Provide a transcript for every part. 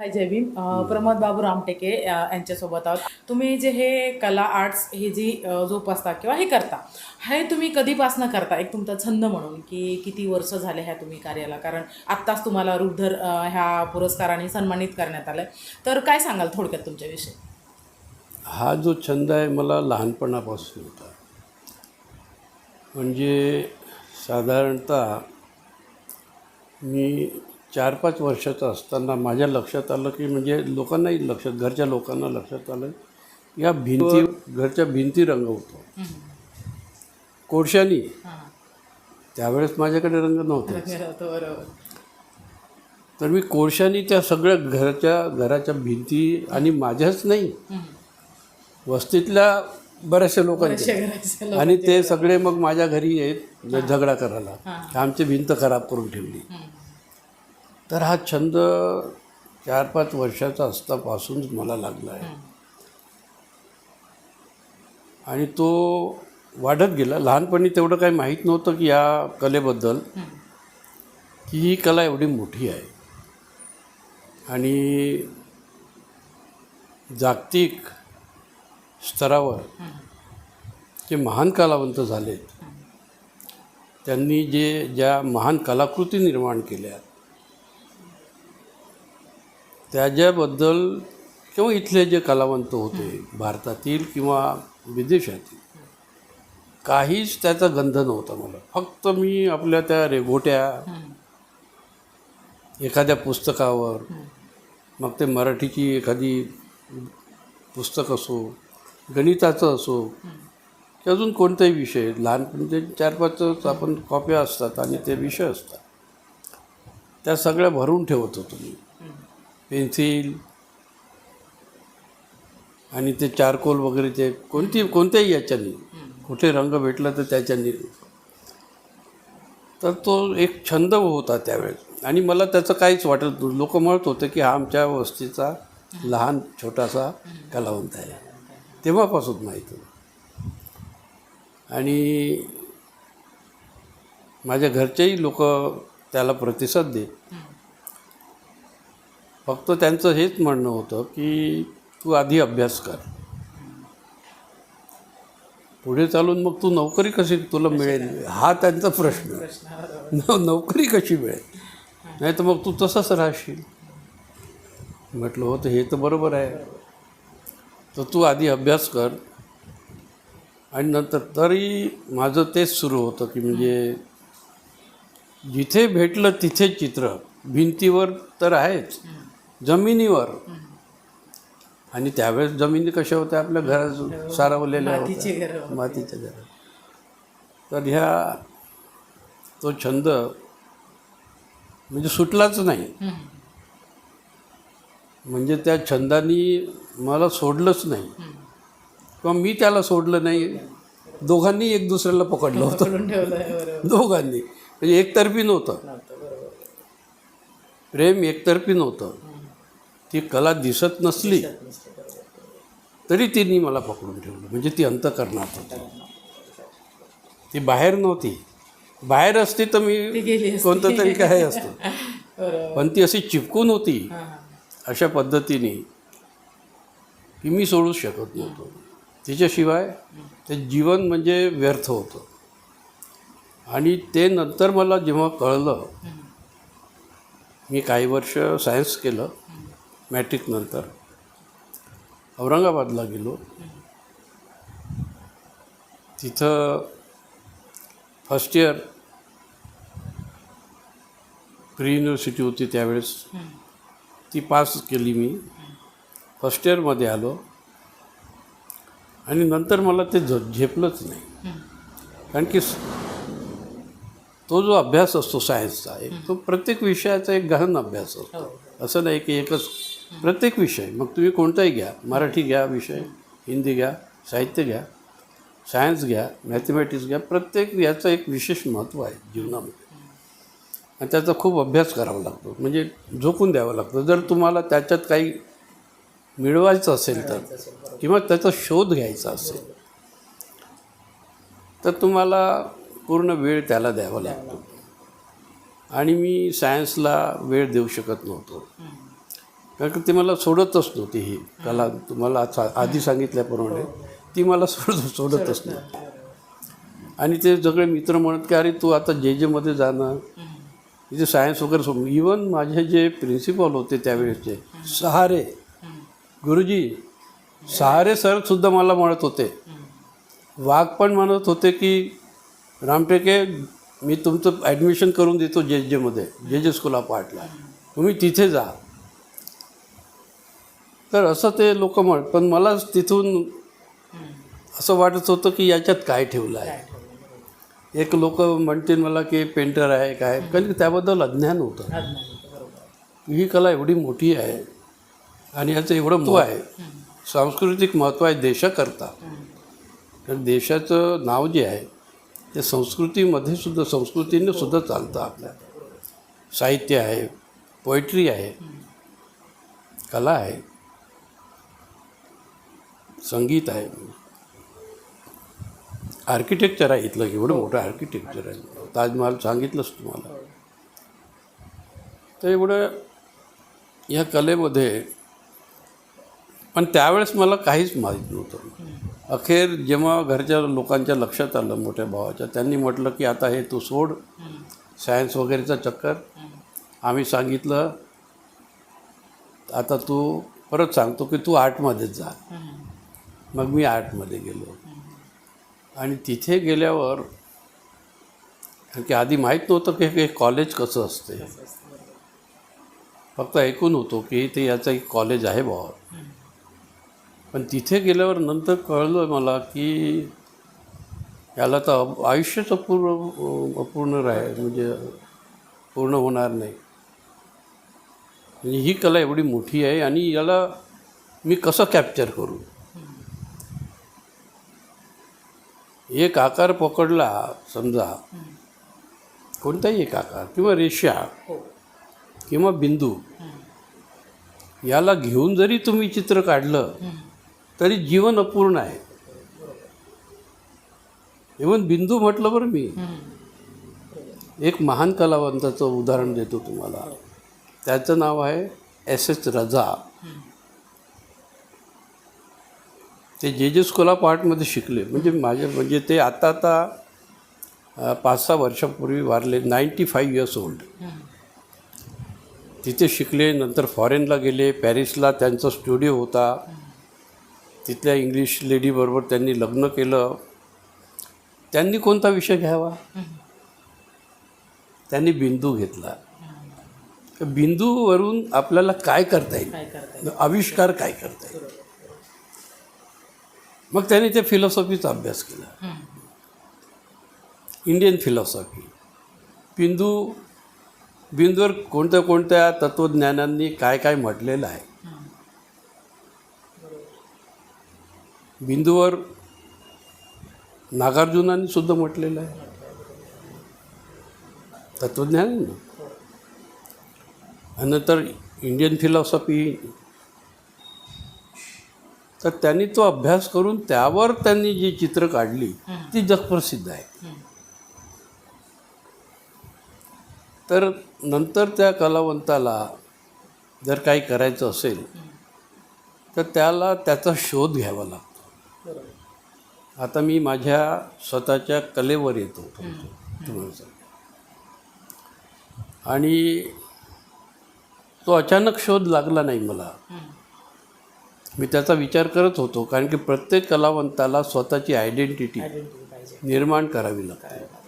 हाय जय भीम प्रमोद बाबू रामटेके यांच्यासोबत आहोत. तुम्ही जे हे कला आर्ट्स ही जी जोपासता किंवा हे करता हे तुम्ही कधीपासनं करता? एक तुमचा छंद म्हणून की किती वर्ष झाले ह्या तुम्ही कार्याला? कारण आत्ताच तुम्हाला रुद्धर अ, ह्या पुरस्काराने सन्मानित करण्यात आलं तर काय सांगाल थोडक्यात तुमच्याविषयी? हा जो छंद आहे मला लहानपणापासून होता. म्हणजे साधारणतः मी चार पाच वर्षाचा असताना माझ्या लक्षात आलं की म्हणजे लोकांनाही लक्षात घरच्या लोकांना लक्षात आलं या भिंती घरच्या भिंती रंगवतो कोळशानी. त्यावेळेस माझ्याकडे रंग नव्हते. तर मी कोळशानी त्या सगळ्या घराच्या घराच्या भिंती आणि माझ्याच नाही. वस्तीतल्या बऱ्याचशा लोकांच्या बरेचसे घराचे लोक- आणि ते सगळे मग माझ्या घरी येत झगडा करायला. आमची भिंत खराब करून ठेवली. तर हा छंद चार पाच वर्षाचा असतापासून मला लागला आहे. आणि तो वाढत गेला. लहानपणी तेवढं काही माहीत नव्हतं की या कलेबद्दल. की ही कला एवढी मोठी आहे. आणि जागतिक स्तरावर जे महान कलावंत झालेत त्यांनी जे ज्या महान कलाकृती निर्माण केल्या त्याच्याबद्दल किंवा इथले जे कलावंत होते भारतातील किंवा विदेशातील काहीच त्याचा गंध नव्हता मला. फक्त मी आपल्या त्या रेघोट्या एखाद्या पुस्तकावर मग ते मराठीची एखादी पुस्तक असो गणिताचं असो की अजून कोणताही विषय लहानपणी ते चार पाचच आपण कॉप्या असतात आणि ते विषय असतात. त्या सगळ्या भरून ठेवत होतो मी. पेन्सिल आणि ते चारकोल वगैरे ते कोणती कोणत्याही याच्यानी. कुठे रंग भेटला तर त्याच्यानी. तर तो एक छंद होता त्यावेळेस. आणि मला त्याचं काहीच वाटत लोक म्हणत होते की हा आमच्या वस्तीचा लहान छोटासा कलावंत आहे. तेव्हापासून माहीत आणि माझ्या घरचेही लोक त्याला प्रतिसाद देत. फक्त त्यांचं हेच म्हणणं होतं की तू आधी अभ्यास कर. पुढे चालून मग तू नोकरी कशी तुला मिळेल? हा त्यांचा प्रश्न. नोकरी कशी मिळेल? नाही तर मग तू तसंच राहशील. म्हटलं हो तर हे तर बरोबर आहे. तर तू आधी अभ्यास कर. आणि नंतर तरी माझं तेच सुरू होतं की म्हणजे जिथे भेटलं तिथे चित्र. भिंतीवर तर आहेच. जमिनीवर. आणि त्यावेळेस जमिनी कशा होत्या? आपल्या घरात सारवलेल्या होत्या. मातीच्या घरात तर ह्या तो छंद म्हणजे सुटलाच नाही. म्हणजे त्या छंदानी मला सोडलंच नाही. किंवा मी त्याला सोडलं नाही. दोघांनी एक दुसऱ्याला पकडलं होतं. दोघांनी. म्हणजे एकतर्फी नव्हतं. प्रेम एकतर्फी नव्हतं. ती कला दिसत नसली तरी तिने मला पकडून ठेवलं. म्हणजे ती अंतकरणात होती. ती बाहेर नव्हती. बाहेर असती तर मी. कोणतं तरी काय असतं. पण ती अशी चिपकून होती. अशा पद्धतीने की मी सोडूच शकत नव्हतो. तिच्याशिवाय ते जीवन म्हणजे व्यर्थ होतं. आणि ते नंतर मला जेव्हा कळलं मी काही वर्ष सायन्स केलं. मॅट्रिकनंतर औरंगाबादला गेलो. तिथं फर्स्ट इयर प्री युनिव्हर्सिटी होती त्यावेळेस. ती पास केली मी. फर्स्ट इयरमध्ये आलो. आणि नंतर मला ते झ झेपलंच नाही. कारण की तो जो अभ्यास असतो सायन्सचा एक तो प्रत्येक विषयाचा एक गहन अभ्यास असतो. असं नाही की एकच प्रत्येक विषय. मग तुम्ही कोणताही घ्या. मराठी घ्या विषय हिंदी घ्या साहित्य घ्या सायन्स घ्या मॅथमॅटिक्स घ्या प्रत्येक याचं एक विशेष महत्त्व आहे जीवनामध्ये. आणि त्याचा खूप अभ्यास करावा लागतो. म्हणजे झोकून द्यावं लागतं. जर तुम्हाला त्याच्यात काही मिळवायचं असेल तर किंवा त्याचा शोध घ्यायचा असेल तर तुम्हाला पूर्ण वेळ त्याला द्यावा लागतो. आणि मी सायन्सला वेळ देऊ शकत नव्हतो. कारण की ती मला सोडतच नव्हती ही कला तुम्हाला आधी सांगितल्याप्रमाणे ती मला सोड सोडतच नव्हती आणि ते सगळे मित्र म्हणत की अरे तू आता जे जेमध्ये जाणं तिथे सायन्स वगैरे सोड इवन माझे जे प्रिन्सिपल होते त्यावेळेसचे सहारे गुरुजी सहारे सरसुद्धा मला म्हणत होते. वाघ पण म्हणत होते की रामटेके मी तुमचं ॲडमिशन करून देतो जे जेमध्ये जे जे स्कूल ऑफ आर्टला तुम्ही तिथे जा. तर असं ते लोक म्हण पण मला तिथून असं वाटत होतं की याच्यात काय ठेवलं आहे? एक लोक म्हणतील मला की पेंटर आहे काय? कारण त्याबद्दल अज्ञान होतं. ही कला एवढी मोठी आहे आणि याचं एवढं महत्त्व आहे. सांस्कृतिक महत्त्व आहे देशाकरता. कारण देशाचं नाव जे आहे ते संस्कृतीमध्ये सुद्धा संस्कृतीने सुद्धा चालतं आपल्या. साहित्य आहे पोएट्री आहे कला आहे. संगीत आहे. आर्किटेक्चर आहे इथलं एवढं मोठं आर्किटेक्चर आहे. ताजमहाल सांगितलंच तुम्हाला. तर एवढं या कलेमध्ये पण त्यावेळेस मला काहीच माहीत नव्हतं. अखेर जेव्हा घरच्या लोकांच्या लक्षात आलं मोठ्या भावाच्या त्यांनी म्हटलं की आता हे तू सोड. सायन्स वगैरेचा चक्कर. आम्ही सांगितलं आता तू परत सांगतो की तू आर्टमध्येच जा. मग मी आर्टमध्ये गेलो. आणि तिथे गेल्यावर कारण की आधी माहीत नव्हतं की हे कॉलेज कसं असते. फक्त ऐकून होतो की ते याचं एक कॉलेज आहे बॉ पण तिथे गेल्यावर नंतर कळलं मला की याला तर आयुष्यच अपूर्ण अपूर्ण राहील म्हणजे पूर्ण होणार नाही. म्हणजे ही कला एवढी मोठी आहे आणि याला मी कसं कॅप्चर करू? एक आकार पकडला समजा कोणताही एक आकार किंवा रेषा किंवा बिंदू याला घेऊन जरी तुम्ही चित्र काढलं तरी जीवन अपूर्ण आहे. इवन बिंदू म्हटलं बरं मी. एक महान कलावंताचं उदाहरण देतो तुम्हाला. त्याचं नाव आहे एस एस रजा. ते जे जे स्कूल ऑफ आर्टमध्ये शिकले म्हणजे माझे म्हणजे ते आता आता पाच सहा वर्षापूर्वी वारले नाईंटी फाईव्ह इयर्स ओल्ड तिथे शिकले नंतर फॉरेनला गेले पॅरिसला त्यांचा स्टुडिओ होता. तिथल्या इंग्लिश लेडीबरोबर त्यांनी लग्न केलं. त्यांनी कोणता विषय घ्यावा? त्यांनी बिंदू घेतला. बिंदूवरून आपल्याला काय करता येईल? आविष्कार काय करता येईल? मग त्यांनी ते फिलॉसॉफीचा अभ्यास केला. Indian philosophy. बिंदू बिंदूवर कोणत्या कोणत्या तत्त्वज्ञानांनी काय काय म्हटलेलं आहे? बिंदूवर नागार्जुनांनी सुद्धा म्हटलेलं आहे. तत्त्वज्ञान आणि नंतर इंडियन फिलॉसॉफी तर त्यांनी तो अभ्यास करून त्यावर त्यांनी जी चित्र काढली ती जगप्रसिद्ध आहे. तर नंतर त्या कलावंताला जर काही करायचं असेल तर त्याला त्याचा शोध घ्यावा लागतो. आता मी माझ्या स्वतःच्या कलेवर येतो. तुम्हाला. आणि तो अचानक शोध लागला नाही मला. मी त्याचा विचार करत होतो कारण की प्रत्येक कलावंताला स्वतःची आयडेंटिटी निर्माण करावी लागते.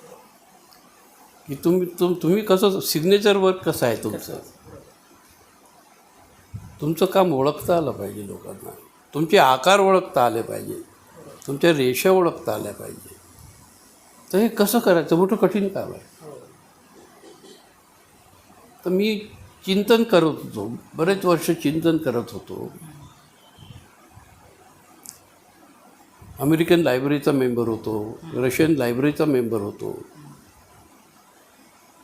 की तुम्ही तुम तुम्ही कसं सिग्नेचर वर्क कसं आहे तुमचं? तुमचं काम ओळखता आलं पाहिजे लोकांना. तुमचे आकार ओळखता आले पाहिजे. तुमच्या रेषा ओळखता आल्या पाहिजे. तर हे कसं करायचं? मोठं कठीण काम आहे. तर मी चिंतन करत होतो. बरेच वर्ष चिंतन करत होतो. अमेरिकन लायब्ररीचा मेंबर होतो रशियन लायब्ररीचा मेंबर होतो.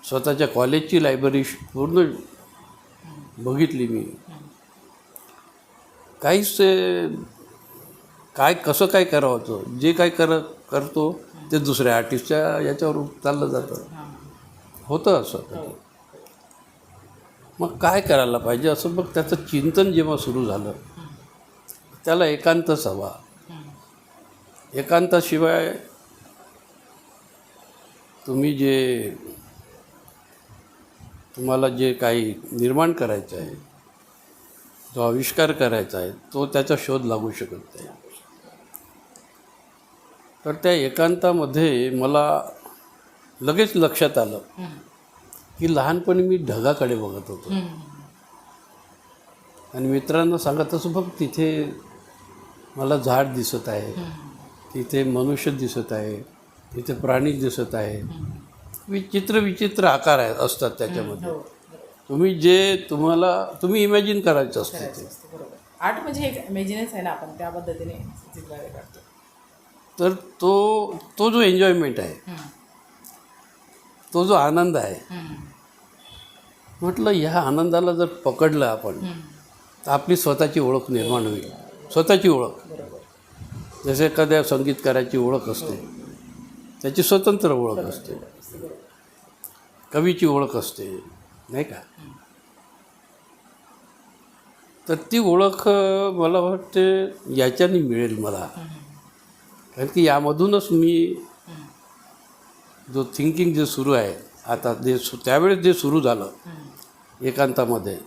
स्वतःच्या कॉलेजची लायब्ररी पूर्ण बघितली मी. काहीच काय कसं काय करावं जे काय कर करतो ते दुसऱ्या आर्टिस्टच्या याच्यावर चाललं जातं. होतं असं मग काय करायला पाहिजे असं मग त्याचं चिंतन जेव्हा सुरू झालं त्याला एकांतच हवा एकांताशिवाय तुम्ही जे तुम्हाला जे काही निर्माण करायचं आहे जो आविष्कार करायचा आहे तो त्याचा शोध लागू शकत नाही. तर त्या एकांतामध्ये मला लगेच लक्षात आलं की लहानपणी मी ढगाकडे बघत होतो. आणि मित्रांना सांगत असं बघ तिथे मला झाड दिसत आहे. तिथे मनुष्य दिसत आहे तिथे प्राणी दिसत आहे. विचित्र विचित्र आकार आहेत असतात त्याच्यामध्ये. हो तुम्ही जे तुम्हाला तुम्ही इमॅजिन करायचं असतं ते. आर्ट म्हणजे एक इमेजिनच आहे ना आपण त्या पद्धतीने काढतो. तर तो तो जो एन्जॉयमेंट आहे तो जो आनंद आहे म्हटलं ह्या आनंदाला जर पकडलं आपण तर आपली स्वतःची ओळख निर्माण होईल. स्वतःची ओळख. जसे एखाद्या संगीतकाराची ओळख असते त्याची स्वतंत्र ओळख असते. कवीची ओळख असते नाही का? तर ती ओळख मला वाटते याच्याने मिळेल मला. कारण की यामधूनच मी जो थिंकिंग जे सुरू आहे आता जे सु त्यावेळेस जे सुरू झालं एकांतामध्ये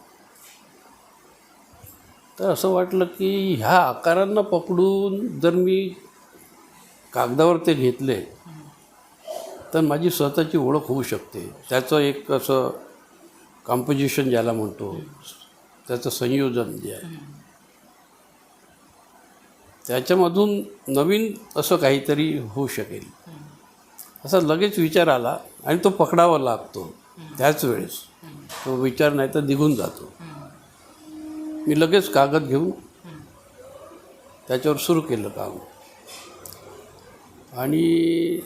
तर असं वाटलं की ह्या आकारांना पकडून जर मी कागदावर ते घेतले तर माझी स्वतःची ओळख होऊ शकते. त्याचं एक असं कॉम्पोजिशन ज्याला म्हणतो त्याचं संयोजन जे आहे. त्याच्यामधून नवीन असं काहीतरी होऊ शकेल. असा लगेच विचार आला आणि तो पकडावा लागतो. त्याच वेळेस. तो विचार नाही तर निघून जातो. मी लगेच कागद घेऊन त्याच्यावर सुरू केलं काम. आणि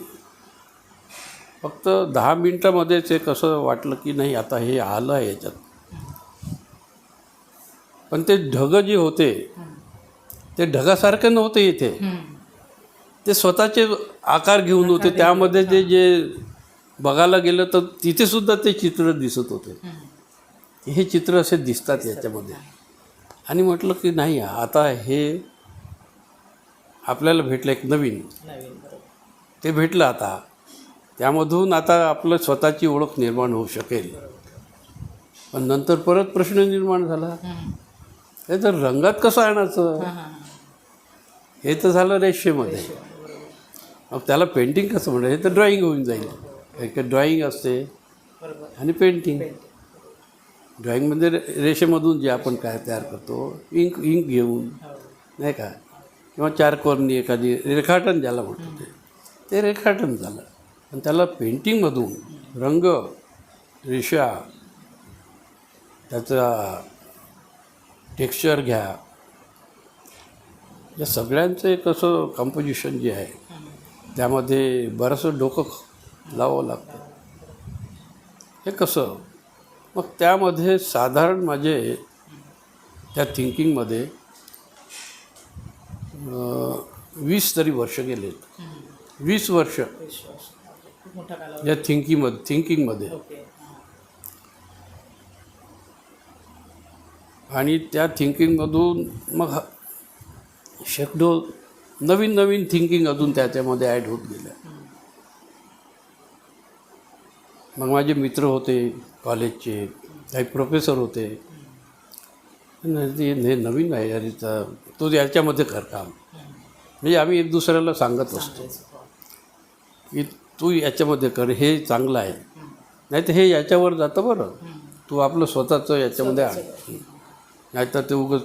फक्त दहा मिनटामध्येच एक असं वाटलं की नाही आता हे आलं आहे याच्यात. पण ते ढग जे होते ते ढगासारखे नव्हते इथे. ते स्वतःचे आकार घेऊन होते. त्यामध्ये ते जे बघायला गेलं तर तिथे सुद्धा ते चित्र दिसत होते. हे चित्र असे दिसतात याच्यामध्ये. आणि म्हटलं की नाही आता हे आपल्याला भेटलं एक नवीन. ते भेटलं आता. त्यामधून आता आपलं स्वतःची ओळख निर्माण होऊ शकेल. पण नंतर परत प्रश्न निर्माण झाला. हे तर रंगात कसं आणायचं? हे तर झालं रेषेमध्ये मग त्याला पेंटिंग कसं म्हणलं हे तर ड्रॉइंग होऊन जाईल. एक ड्रॉइंग असते आणि पेंटिंग. ड्रॉइंगमध्ये म्हणजे रे रेषेमधून जे आपण काय तयार करतो इंक इंक घेऊन नाही का? किंवा चारकोरनी एखादी रेखाटन ज्याला म्हणतो ते. ते रेखाटन झालं. आणि त्याला पेंटिंगमधून रंग रेषा त्याचा टेक्स्चर घ्या. या सगळ्यांचं एक असं कंपोजिशन जे आहे त्यामध्ये बरंचसं डोकं लावावं लागतं. हे कसं? मग त्यामध्ये साधारण माझे त्या थिंकिंगमध्ये वीस तरी वर्ष गेलेत. वीस वर्ष. या थिंकिंगमध्ये थिंकिंगमध्ये आणि त्या थिंकिंगमधून मग ह- शेकडो नवीन नवीन थिंकिंग अजून त्याच्यामध्ये ॲड होत गेल्या. मग माझे मित्र होते कॉलेजचे काही प्रोफेसर होते. हे नवीन आहे अरे तर तो याच्यामध्ये कर काम म्हणजे आम्ही एक दुसऱ्याला सांगत असतो की तू याच्यामध्ये कर हे चांगलं आहे. नाही तर हे याच्यावर जातं बरं. तू आपलं स्वतःचं याच्यामध्ये आण. नाही तर ते उगं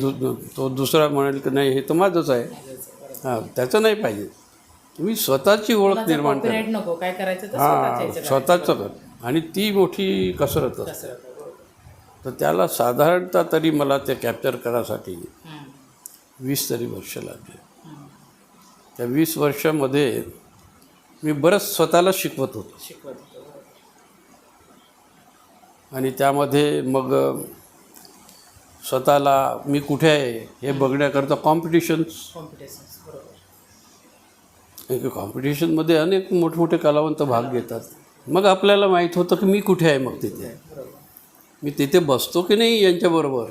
दु तो दुसरा म्हणेल की नाही हे तर माझंच आहे. हां त्याचं नाही पाहिजे. तुम्ही स्वतःची ओळख निर्माण करा. कॉपीराईट नको काय करायचं हां स्वतःचं कर. आणि ती मोठी कसरत असते. तर त्याला साधारणतः तरी मला ते कॅप्चर करायसाठी. वीस तरी वर्ष लागले. त्या वीस वर्षामध्ये मी बरंच स्वतःला शिकवत होतो. शिकवत. आणि त्यामध्ये मग स्वतःला मी कुठे आहे हे बघण्याकरता कॉम्पिटिशन्स कॉम्पिटिशन्स बरोबर. कॉम्पिटिशनमध्ये अनेक मोठमोठे कलावंत भाग घेतात. मग आपल्याला माहीत होतं की मी कुठे आहे मग तिथे? मी तिथे बसतो की नाही यांच्याबरोबर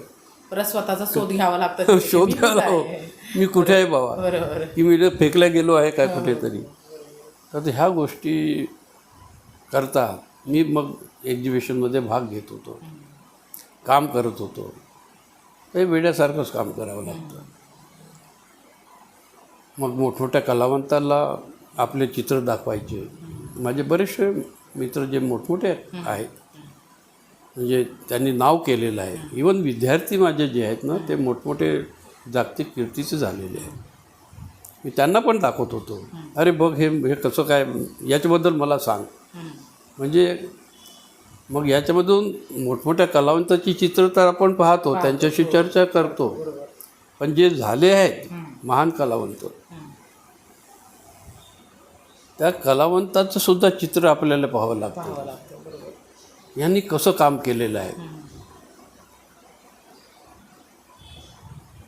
परत स्वतःचा शोध घ्यावा लागतो शोध आहे? मी कुठे आहे बाबा? की मी फेकल्या गेलो आहे काय कुठेतरी? तर ह्या गोष्टी करता मी मग एक्झिबिशनमध्ये भाग घेत होतो. काम करत होतो. ते वेड्यासारखंच काम करावं लागतं. मग मोठमोठ्या कलावंताला आपले चित्र दाखवायचे. माझे बरेचसे मित्र जे मोठमोठे आहेत म्हणजे त्यांनी नाव केलेलं आहे. इवन विद्यार्थी माझे जे आहेत ना ते मोठमोठे जागतिक कीर्तीचे झालेले आहेत. मी त्यांना पण दाखवत होतो. अरे बघ हे हे कसं काय याच्याबद्दल मला सांग. म्हणजे मग याच्यामधून मोठमोठ्या कलावंताची चित्र तर आपण पाहतो त्यांच्याशी चर्चा करतो. पण जे झाले आहेत महान कलावंत त्या कलावंताचं सुद्धा चित्र आपल्याला पाहावं लागतं. यांनी कसं काम केलेलं आहे?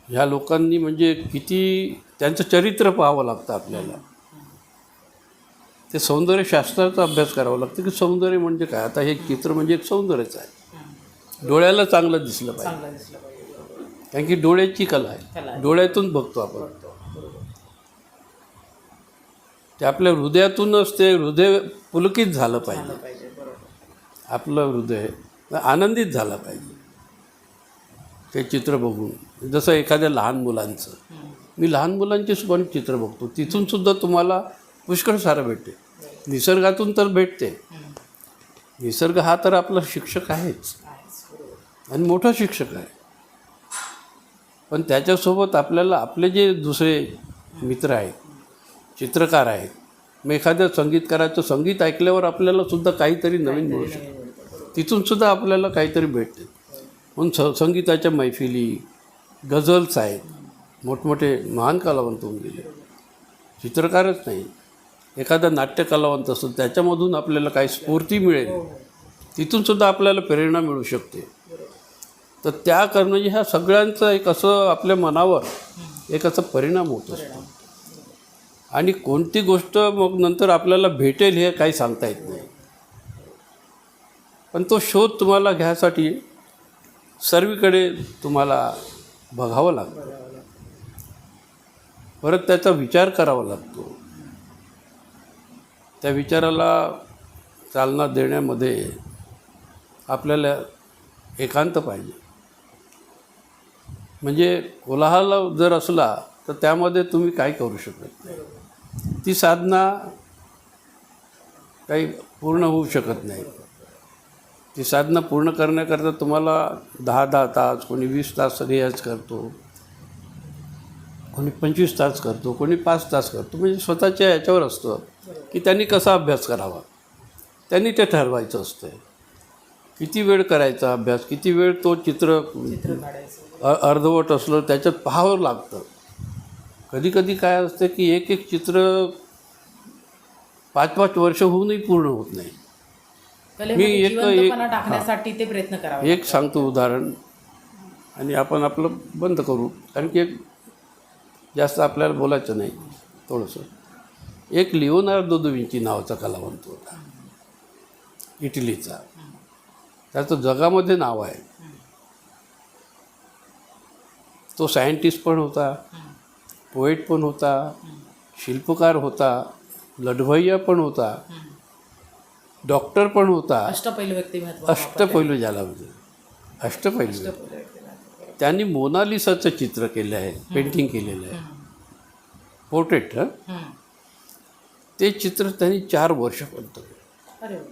ह्या लोकांनी म्हणजे किती त्यांचं चरित्र पाहावं लागतं आपल्याला. ते सौंदर्यशास्त्राचा अभ्यास करावा लागतं की सौंदर्य म्हणजे काय? आता हे चित्र म्हणजे एक सौंदर्यच आहे. डोळ्याला चांगलं दिसलं पाहिजे. कारण की डोळ्याची कला आहे. डोळ्यातून बघतो आपण. ते आपल्या हृदयातूनच ते हृदय पुलकित झालं पाहिजे. आपलं हृदय आनंदित झालं पाहिजे. ते चित्र बघून. जसं एखाद्या लहान मुलांचं. मी लहान मुलांचे पण चित्र बघतो. तिथून सुद्धा तुम्हाला पुष्कळ सारं भेटते. निसर्गातून तर भेटते. निसर्ग हा तर आपला शिक्षक आहेच. आणि मोठा शिक्षक आहे. पण त्याच्यासोबत आपल्याला आपले जे दुसरे मित्र आहेत चित्रकार आहेत. मग एखाद्या संगीतकाराचं संगीत ऐकल्यावर आपल्याला सुद्धा काहीतरी नवीन मिळू शकतं. तिथूनसुद्धा आपल्याला काहीतरी भेटते. म्हणून स संगीताच्या मैफिली गझल्स आहेत. मोठमोठे महान कलावंत होऊन गेले. चित्रकारच नाही. एखादा नाट्य कलावंत असतो त्याच्यामधून आपल्याला काही स्फूर्ती मिळेल. तिथूनसुद्धा आपल्याला प्रेरणा मिळू शकते. तर त्या करणं ह्या सगळ्यांचं एक असं आपल्या मनावर एक असा परिणाम होत असतो. आणि कोणती गोष्ट मग नंतर आपल्याला भेटेल हे काही सांगता येत नाही. पण तो शोध तुम्हाला घ्यायसाठी सर्वीकडे तुम्हाला बघावं लागतं. परत त्याचा विचार करावा लागतो. त्या विचाराला चालना देण्यामध्ये आपल्याला एकांत पाहिजे. म्हणजे कोलाहल जर असला तर त्यामध्ये तुम्ही काय करू शकत नाही. ती साधना काही पूर्ण होऊ शकत नाही. ती साधना पूर्ण करण्याकरता तुम्हाला दहा दहा तास कोणी वीस तास रियाज करतो. कोणी पंचवीस तास करतो कोणी पाच तास करतो. म्हणजे स्वतःच्या याच्यावर असतं की त्यांनी कसा अभ्यास करावा? त्यांनी ते ठरवायचं असतं किती वेळ करायचा अभ्यास? किती वेळ तो चित्र अर्धवट असलं त्याच्यात पाहावं लागतं. कधी कधी काय असतं की एक एक चित्र पाच पाच वर्ष होऊनही पूर्ण होत नाही. कलेमध्ये एक- एक- टाकण्यासाठी ते प्रयत्न करावे एक सांगतो उदाहरण आणि आपण आपलं बंद करू. कारण की एक जास्त आपल्याला बोलायचं नाही थोडंसं. एक लिओनार्दो दो विंची नावाचा कलावंत होता. इटलीचा. त्याचं जगामध्ये नाव आहे. तो सायंटिस्ट पण होता. पोएट पण होता शिल्पकार होता लढवय्या पण होता डॉक्टर पण होता. अष्टपैलू व्यक्तिमत्व अष्टपैलू ज्याला म्हणजे अष्टपैलू त्यांनी मोनालिसाचं चित्र केलं आहे पेंटिंग केलेलं आहे. पोर्ट्रेट हं. ते चित्र त्यांनी चार वर्षापर्यंत केलं.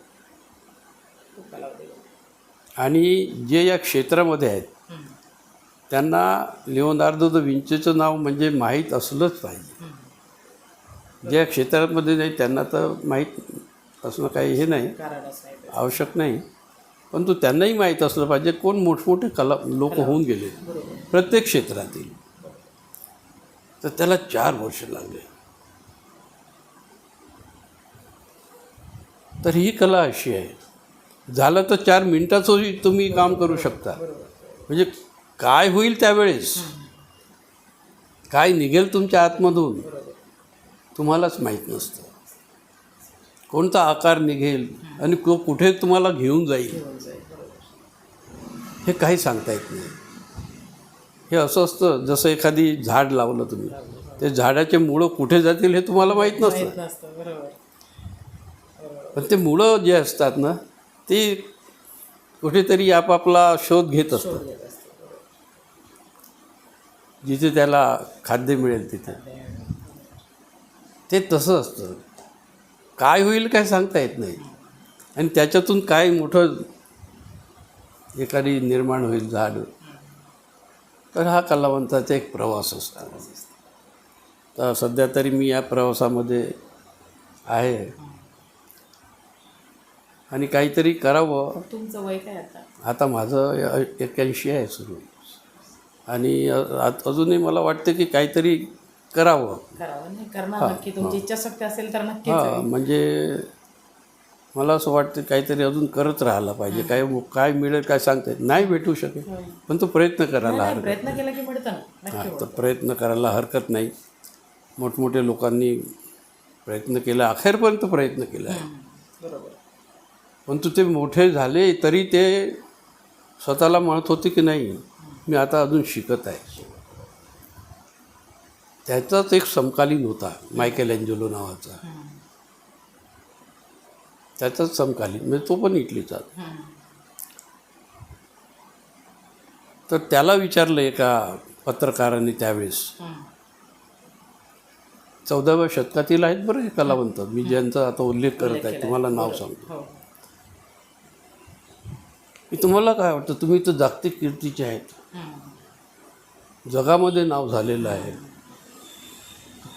आणि जे या क्षेत्रामध्ये आहेत. त्यांना लिओनार्दो द विंचेचं नाव म्हणजे माहीत असलंच पाहिजे. ज्या क्षेत्रामध्ये नाही त्यांना तर माहीत असणं काही हे नाही आवश्यक नाही. परंतु त्यांनाही माहीत असलं पाहिजे कोण मोठमोठे कला लोक होऊन गेले. प्रत्येक क्षेत्रातील. तर त्याला चार वर्ष लागले. तर ही कला अशी आहे. झालं तर चार मिनटाचंही तुम्ही काम करू शकता. म्हणजे काय होईल त्यावेळेस? काय निघेल तुमच्या आतमधून? तुम्हालाच माहीत नसतं. कोणता आकार निघेल आणि तो कुठे तुम्हाला घेऊन जाईल? हे काही सांगता येत नाही. हे असं असतं जसं एखादी झाड लावलं तुम्ही. ते झाडाचे मुळं कुठे जातील हे तुम्हाला माहीत नसतं. पण ते मुळं जे असतात ना ते कुठेतरी आपापला शोध घेत असतात. जिथे त्याला खाद्य मिळेल तिथे. ते तसं असतं. काय होईल काय सांगता येत नाही. आणि त्याच्यातून काय मोठं एखादी निर्माण होईल झाड. तर हा कलावंताचा एक प्रवास असतो. तर सध्या तरी मी या प्रवासामध्ये आहे. आणि काहीतरी करावं. तुमचं वय काय आता? आता माझं एक्क्याऐंशी आहे सुरू. आणि अजूनही मला वाटतं की काहीतरी करावं. करावं नाही करणार नक्की. तुमची इच्छाशक्ती असेल तर नक्कीच हां म्हणजे मला असं वाटतं काहीतरी अजून करत राहायला पाहिजे. काय काय मिळेल काय सांगता येत नाही भेटू शकेल. पण तो प्रयत्न करायला हरकत प्रयत्न केला की मिळतं नक्की हां तर प्रयत्न करायला हरकत नाही. मोठमोठ्या लोकांनी प्रयत्न केला अखेरपर्यंत प्रयत्न केला. आहे बरोबर. परंतु ते मोठे झाले तरी ते स्वतःला म्हणत होते की नाही? मी आता अजून शिकत आहे. त्याचाच एक समकालीन होता मायकेल अँजेलो नावाचा. त्याचाच समकालीन म्हणजे तो पण इटलीचा. तर त्याला विचारलं एका पत्रकाराने त्यावेळेस चौदाव्या शतकातील आहेत बरं हे कलावंत. मी ज्यांचा आता उल्लेख करत आहे तुम्हाला नाव सांगतो. हो. की तुम्हाला काय वाटतं तुम्ही तर जागतिक कीर्तीचे आहेत. जगामध्ये नाव झालेलं आहे.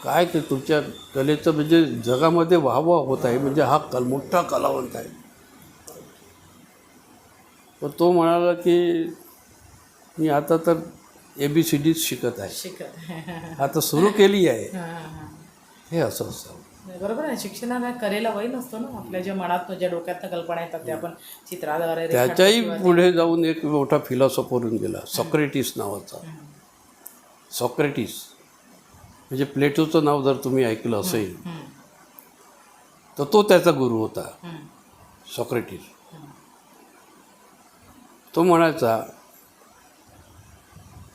काय ते तुमच्या कलेचं म्हणजे जगामध्ये वाहवा होत आहे म्हणजे हा कल मोठा कलावंत आहे. तर तो म्हणाला की मी आता तर ए बी सी डीच शिकत आहे. आता सुरू केली आहे. हां, हां, हां. हे असं असतं. नाही, बरोबर आहे. शिक्षणाला करेला वय नसतो ना. आपल्या ज्या मनात ज्या डोक्यात कल्पना येतात त्या आपण चित्राद्वारे त्याच्याही पुढे जाऊन एक मोठा फिलॉसॉफर होऊन गेला सॉक्रेटिस नावाचा. सॉक्रेटिस म्हणजे प्लेटोचं नाव जर तुम्ही ऐकलं असेल तर तो त्याचा गुरु होता सॉक्रेटिस तो म्हणायचा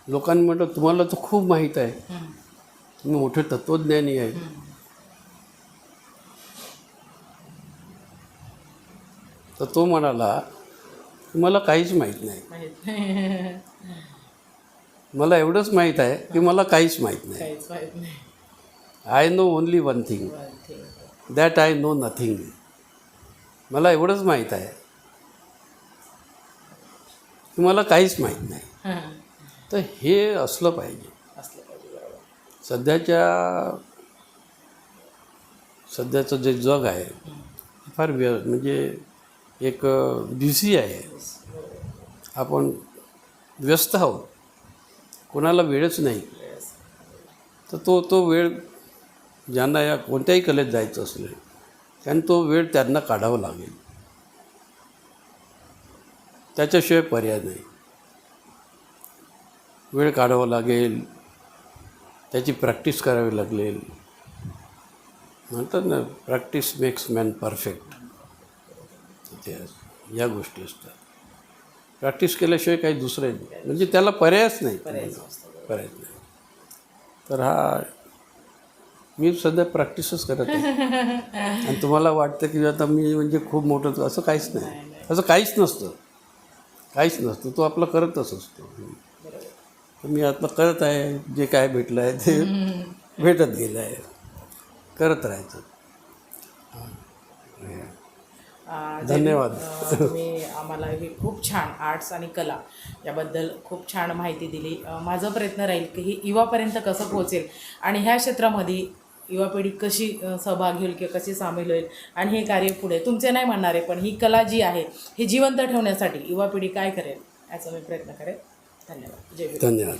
लोकांनी म्हटलं तुम्हाला तर खूप माहीत आहे. तुम्ही मोठे तत्त्वज्ञानी आहे. तर तो म्हणाला मला काहीच माहीत नाही. मला एवढंच माहीत आहे की मला काहीच माहीत नाही. I know only one thing. That I know nothing मला एवढंच माहीत आहे की मला काहीच माहीत नाही. हां, तर हे असलं पाहिजे. सध्याच्या सध्याचं जे जग आहे फार व्य म्हणजे एक बिझी आहे. आपण व्यस्त आहोत. कोणाला वेळच नाही. तर तो तो वेळ ज्यांना या कोणत्याही कलेत जायचं असलं त्यांनी तो वेळ त्यांना काढावा लागेल. त्याच्याशिवाय पर्याय नाही. वेळ काढावा लागेल. त्याची प्रॅक्टिस करावी लागेल. म्हणतात ना प्रॅक्टिस मेक्स मॅन परफेक्ट. ते या गोष्टी असतात. प्रॅक्टिस केल्याशिवाय काही दुसरं नाही. म्हणजे त्याला पर्यायच नाही. पर्याय नाही. तर हा मी सध्या प्रॅक्टिसच करत आहे. आणि तुम्हाला वाटतं की आता मी म्हणजे खूप मोठं असं काहीच नाही. असं काहीच नसतं. काहीच नसतं. तो आपला करतच असतो. तर मी आता करत आहे. जे काय भेटलं आहे ते भेटत गेलं आहे. करत राहायचं. धन्यवाद. तुम्ही आम्हाला ही खूप छान आर्ट्स आणि कला याबद्दल खूप छान माहिती दिली माझा प्रयत्न राहील की ही युवापर्यंत कसं पोहोचेल आणि ह्या क्षेत्रामध्ये युवा पिढी कशी सहभागी होईल किंवा कशी सामील होईल आणि हे कार्य पुढे तुमचे नाही म्हणणारे पण ही कला जी आहे ही जिवंत ठेवण्यासाठी युवा पिढी काय करेल याचा मी प्रयत्न करेन धन्यवाद जय. धन्यवाद